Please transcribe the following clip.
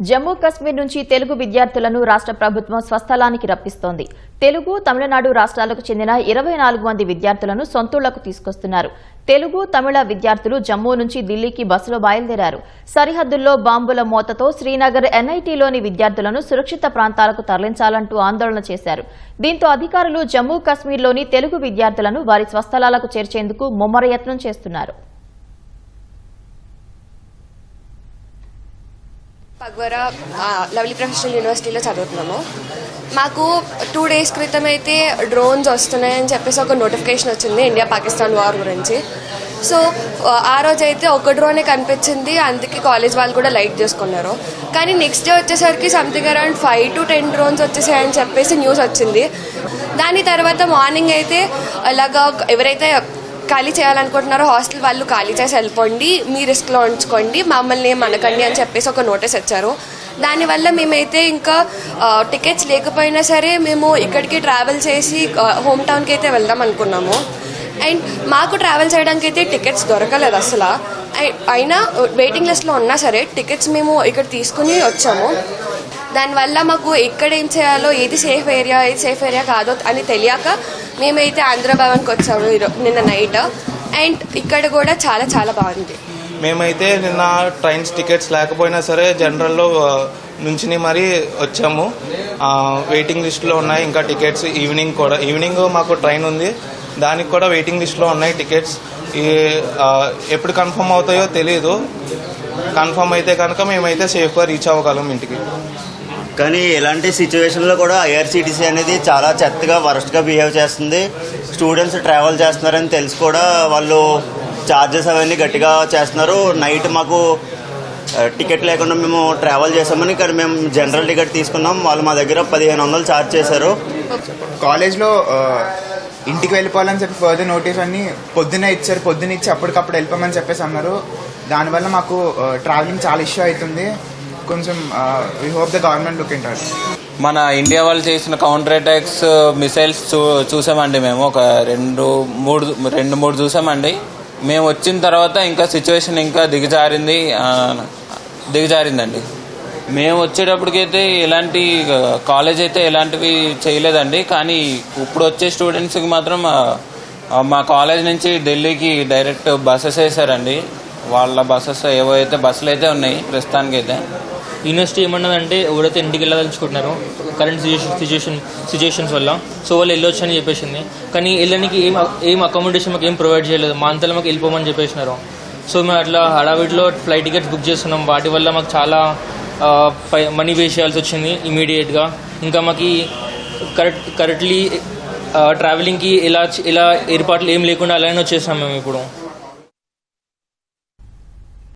జమ్మూ కశ్మీర్ నుంచి తెలుగు విద్యార్థులను రాష్ట్ర ప్రభుత్వం స్వస్థలానికి రప్పిస్తోంది. తెలుగు తమిళనాడు రాష్ట్రాలకు చెందిన ఇరవై నాలుగు మంది విద్యార్థులను సొంతూళ్ళకు తీసుకొస్తున్నారు. తెలుగు తమిళ విద్యార్థులు జమ్మూ నుంచి ఢిల్లీకి బస్సులో బయలుదేరారు. సరిహద్దుల్లో బాంబుల మోతతో శ్రీనగర్ ఎన్ఐటీలోని విద్యార్థులను సురక్షిత ప్రాంతాలకు తరలించాలంటూ ఆందోళన చేశారు. దీంతో అధికారులు జమ్మూ కశ్మీర్లోని తెలుగు విద్యార్థులను వారి స్వస్థలాలకు చేర్చేందుకు ముమ్మరయత్నం చేస్తున్నారు. పగ్వరా లవ్లీ ప్రొఫెషనల్ యూనివర్సిటీలో చదువుతున్నాము. మాకు టూ డేస్ క్రితం అయితే డ్రోన్స్ వస్తున్నాయని చెప్పేసి ఒక నోటిఫికేషన్ వచ్చింది ఇండియా పాకిస్తాన్ వార్ గురించి. సో ఆ, ఆ రోజు అయితే ఒక డ్రోనే కనిపించింది అందుకే కాలేజ్ వాళ్ళు కూడా లైట్ చేసుకున్నారు. కానీ నెక్స్ట్ డే వచ్చేసరికి something around five to ten drones వచ్చేసాయని చెప్పేసి న్యూస్ వచ్చింది. దాని తర్వాత మార్నింగ్ అయితే అలాగా ఎవరైతే ఖాళీ చేయాలనుకుంటున్నారో హాస్టల్ వాళ్ళు ఖాళీ చేసి వెళ్ళిపోండి మీ రిస్క్లో ఉంచుకోండి మమ్మల్ని మనకండి అనకండి అని చెప్పేసి ఒక నోటీస్ ఇచ్చారు. దానివల్ల మేమైతే ఇంకా టికెట్స్ లేకపోయినా సరే మేము ఇక్కడికి ట్రావెల్ చేసి హోమ్ టౌన్కి అయితే వెళ్దాం అనుకున్నాము. అండ్ మాకు ట్రావెల్ చేయడానికి అయితే టికెట్స్ దొరకలేదు అసలు. అయినా వెయిటింగ్ లిస్ట్లో ఉన్నా సరే టికెట్స్ మేము ఇక్కడ తీసుకుని వచ్చాము. దానివల్ల మాకు ఎక్కడ ఏం చేయాలో ఏది సేఫ్ ఏరియా ఏది సేఫ్ ఏరియా కాదో అని తెలియక మేమైతే ఆంధ్ర భవన్కి వచ్చాము నిన్న నైట్ అండ్ ఇక్కడ కూడా చాలా చాలా బాగుంది. మేమైతే నిన్న ట్రైన్స్ టికెట్స్ లేకపోయినా సరే జనరల్లో నుంచి మరీ వచ్చాము. వెయిటింగ్ లిస్ట్లో ఉన్నాయి. ఇంకా టికెట్స్ ఈవినింగ్ కూడా. ఈవినింగ్ మాకు ట్రైన్ ఉంది. దానికి కూడా వెయిటింగ్ లిస్ట్లో ఉన్నాయి టికెట్స్ ఈ ఎప్పుడు కన్ఫర్మ్ అవుతాయో తెలియదు కన్ఫర్మ్ అయితే కనుక మేమైతే సేఫ్గా రీచ్ అవ్వగలం ఇంటికి. కానీ ఇలాంటి సిచ్యువేషన్లో కూడా ఐఆర్సీటీసీ అనేది చాలా చెత్తగా వరస్ట్గా బిహేవ్ చేస్తుంది. స్టూడెంట్స్ ట్రావెల్ చేస్తున్నారని తెలిసి కూడా వాళ్ళు ఛార్జెస్ అవన్నీ గట్టిగా చేస్తున్నారు. నైట్ మాకు టికెట్ లేకుండా మేము ట్రావెల్ చేసామని కానీ మేము జనరల్ టికెట్ తీసుకున్నాం. వాళ్ళు మా దగ్గర పదిహేను వందలు ఛార్జ్ చేశారు. కాలేజ్లో ఇంటికి వెళ్ళిపోవాలని చెప్పి ఫర్దర్ నోటీస్ అన్ని పొద్దున్నే ఇచ్చారు. పొద్దున ఇచ్చి అప్పటికప్పుడు వెళ్ళిపోమని చెప్పేసి అన్నారు. దానివల్ల మాకు ట్రావెలింగ్ చాలా ఇష్యూ అవుతుంది. కొంచెం we hope the government look into మన ఇండియా వాళ్ళు చేసిన కౌంటర్ అటాక్స్ మిసైల్స్ చూ చూసామండి మేము. ఒక రెండు మూడు రెండు మూడు చూసామండి. మేము వచ్చిన తర్వాత ఇంకా సిచ్యువేషన్ ఇంకా దిగజారింది దిగజారిందండి. మేము వచ్చేటప్పటికైతే ఎలాంటి కాలేజ్ అయితే ఎలాంటివి చేయలేదండి. కానీ ఇప్పుడు వచ్చే స్టూడెంట్స్కి మాత్రం మా కాలేజ్ నుంచి ఢిల్లీకి డైరెక్ట్ బస్సెస్ వేసారండి వాళ్ళ బస్సెస్ ఏవో అయితే బస్సులు అయితే ఉన్నాయి ప్రస్తుతానికైతే. యూనివర్సిటీ ఏమన్నదంటే ఎవరైతే ఇంటికి వెళ్ళదలుచుకుంటున్నారో కరెంట్ సిచ్యుయేషన్ సిచ్యుయేషన్ సిచ్యుయేషన్స్ వల్ల. సో వాళ్ళు వెళ్ళొచ్చు అని చెప్పేసింది. కానీ వెళ్ళడానికి ఏం ఏం అకామిడేషన్ మాకు ఏం ప్రొవైడ్ చేయలేదు. మా అంతలో మాకు వెళ్ళిపోమని చెప్పేసినారు. సో మేము అట్లా హడావిడిలో ఫ్లైట్ టికెట్స్ బుక్ చేస్తున్నాం. వాటి వల్ల మాకు చాలా మనీ పే చేయాల్సి వచ్చింది ఇమీడియట్గా ఇంకా మాకు కరెక్ట్ కరెక్ట్లీ ట్రావెలింగ్కి ఎలా ఎలా ఏర్పాట్లు ఏం లేకుండా అలానే వచ్చేసాం మేము ఇప్పుడు.